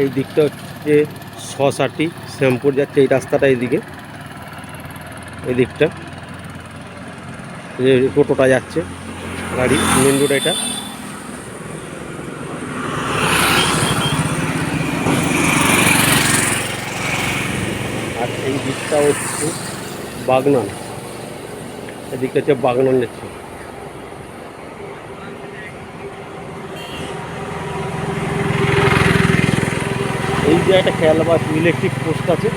এই দিকটা হচ্ছে শশাটি শ্যামপুর যাচ্ছে এই রাস্তাটা এইদিকে। এই দিকটা। টোটোটা যাচ্ছে, গাড়ি মেন রোড এটা। আর এই দিকটা হচ্ছে বাগনান। এই দিকটা হচ্ছে বাগনান যাচ্ছে। যে একটা খেয়ালবাদ ইলেকট্রিক পোস্ট আছে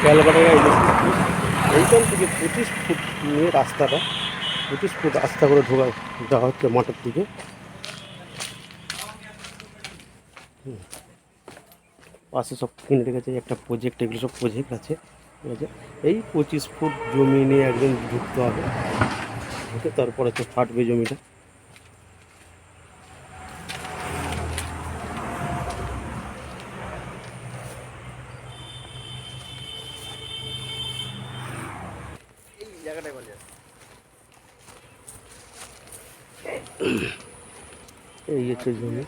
খেয়ালবাটের ইলেকট্রিক পোস্ট। এইখান থেকে পঁচিশ ফুট নিয়ে রাস্তাটা, পঁচিশ ফুট রাস্তা করে ঢোকা দেওয়া হচ্ছে মাঠের দিকে। পাশে সব কিনে রেখেছে একটা প্রজেক্ট এগুলো সব প্রজেক্ট আছে, ঠিক আছে? এই পঁচিশ ফুট জমি নিয়ে একদম ঢুকতে হবে। ঢুকে তারপরে তো ফাটবে জমিটা। এই হচ্ছে জমি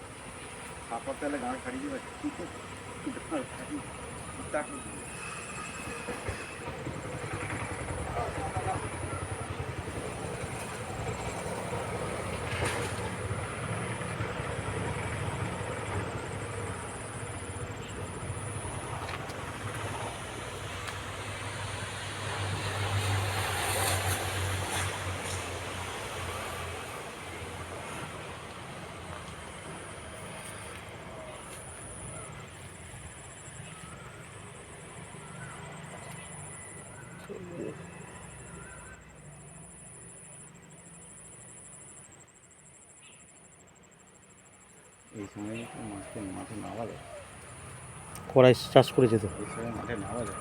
এই সময় মাঠে মাঠে নামা যায় কড়াই চাষ করেছে তো এই সময় মাঠে নামা যায়